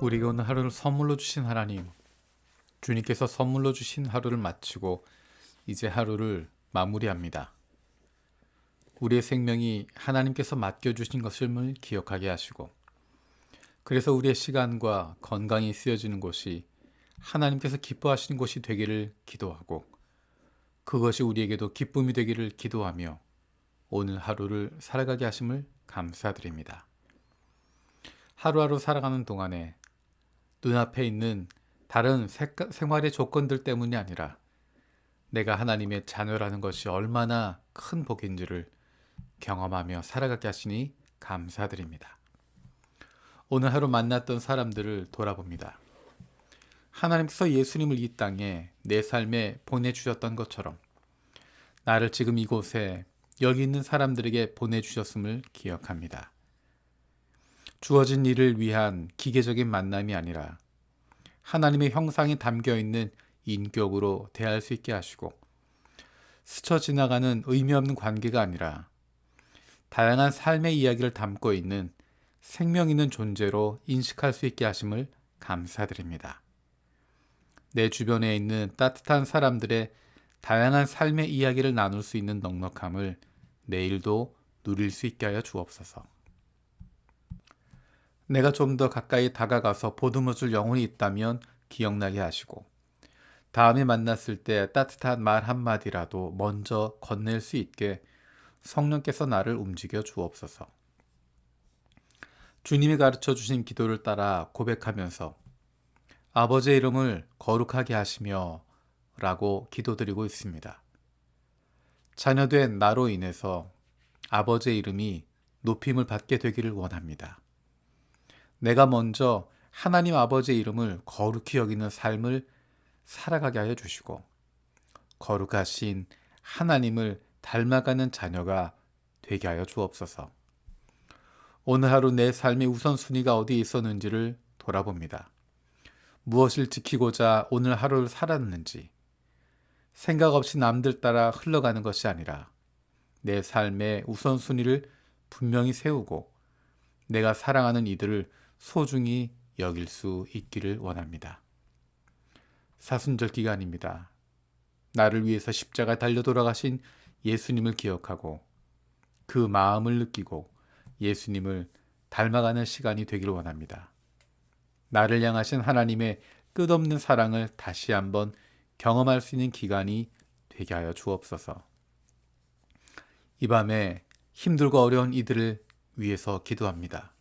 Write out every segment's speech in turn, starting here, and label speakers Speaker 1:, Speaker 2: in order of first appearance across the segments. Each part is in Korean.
Speaker 1: 우리에게 오늘 하루를 선물로 주신 하나님, 주님께서 선물로 주신 하루를 마치고 이제 하루를 마무리합니다. 우리의 생명이 하나님께서 맡겨주신 것을 기억하게 하시고, 그래서 우리의 시간과 건강이 쓰여지는 곳이 하나님께서 기뻐하시는 곳이 되기를 기도하고, 그것이 우리에게도 기쁨이 되기를 기도하며, 오늘 하루를 살아가게 하심을 감사드립니다. 하루하루 살아가는 동안에 눈앞에 있는 다른 생활의 조건들 때문이 아니라 내가 하나님의 자녀라는 것이 얼마나 큰 복인지를 경험하며 살아가게 하시니 감사드립니다. 오늘 하루 만났던 사람들을 돌아봅니다. 하나님께서 예수님을 이 땅에 내 삶에 보내주셨던 것처럼 나를 지금 이곳에 여기 있는 사람들에게 보내주셨음을 기억합니다. 주어진 일을 위한 기계적인 만남이 아니라 하나님의 형상이 담겨 있는 인격으로 대할 수 있게 하시고 스쳐 지나가는 의미 없는 관계가 아니라 다양한 삶의 이야기를 담고 있는 생명 있는 존재로 인식할 수 있게 하심을 감사드립니다. 내 주변에 있는 따뜻한 사람들의 다양한 삶의 이야기를 나눌 수 있는 넉넉함을 내일도 누릴 수 있게 하여 주옵소서. 내가 좀 더 가까이 다가가서 보듬어 줄 영혼이 있다면 기억나게 하시고 다음에 만났을 때 따뜻한 말 한마디라도 먼저 건넬 수 있게 성령께서 나를 움직여 주옵소서. 주님이 가르쳐 주신 기도를 따라 고백하면서 아버지의 이름을 거룩하게 하시며 라고 기도드리고 있습니다. 자녀된 나로 인해서 아버지의 이름이 높임을 받게 되기를 원합니다. 내가 먼저 하나님 아버지의 이름을 거룩히 여기는 삶을 살아가게 하여 주시고 거룩하신 하나님을 닮아가는 자녀가 되게 하여 주옵소서. 오늘 하루 내 삶의 우선순위가 어디에 있었는지를 돌아봅니다. 무엇을 지키고자 오늘 하루를 살았는지, 생각 없이 남들 따라 흘러가는 것이 아니라 내 삶의 우선순위를 분명히 세우고 내가 사랑하는 이들을 소중히 여길 수 있기를 원합니다. 사순절 기간입니다. 나를 위해서 십자가 달려 돌아가신 예수님을 기억하고 그 마음을 느끼고 예수님을 닮아가는 시간이 되기를 원합니다. 나를 향하신 하나님의 끝없는 사랑을 다시 한번 경험할 수 있는 기간이 되게 하여 주옵소서. 이 밤에 힘들고 어려운 이들을 위해서 기도합니다.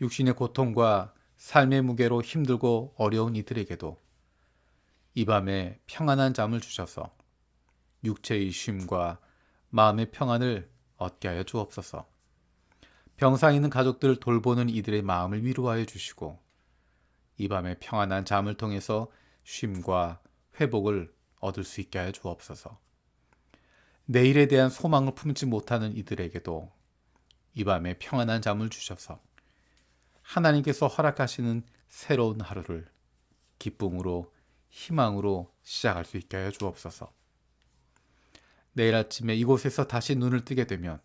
Speaker 1: 육신의 고통과 삶의 무게로 힘들고 어려운 이들에게도 이 밤에 평안한 잠을 주셔서 육체의 쉼과 마음의 평안을 얻게 하여 주옵소서. 병상 있는 가족들을 돌보는 이들의 마음을 위로하여 주시고 이 밤에 평안한 잠을 통해서 쉼과 회복을 얻을 수 있게 하여 주옵소서. 내일에 대한 소망을 품지 못하는 이들에게도 이 밤에 평안한 잠을 주셔서 하나님께서 허락하시는 새로운 하루를 기쁨으로 희망으로 시작할 수 있게 하여 주옵소서. 내일 아침에 이곳에서 다시 눈을 뜨게 되면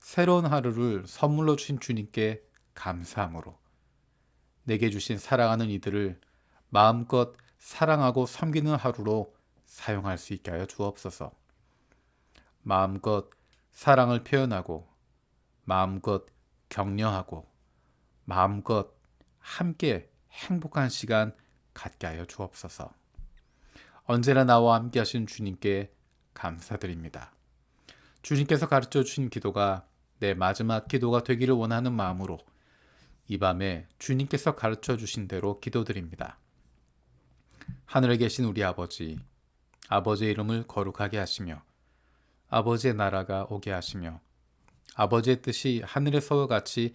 Speaker 1: 새로운 하루를 선물로 주신 주님께 감사함으로 내게 주신 사랑하는 이들을 마음껏 사랑하고 섬기는 하루로 사용할 수 있게 하여 주옵소서. 마음껏 사랑을 표현하고 마음껏 격려하고 마음껏 함께 행복한 시간 갖게 하여 주옵소서. 언제나 나와 함께 하신 주님께 감사드립니다. 주님께서 가르쳐 주신 기도가 내 마지막 기도가 되기를 원하는 마음으로 이 밤에 주님께서 가르쳐 주신 대로 기도드립니다. 하늘에 계신 우리 아버지, 아버지의 이름을 거룩하게 하시며 아버지의 나라가 오게 하시며 아버지의 뜻이 하늘에서와 같이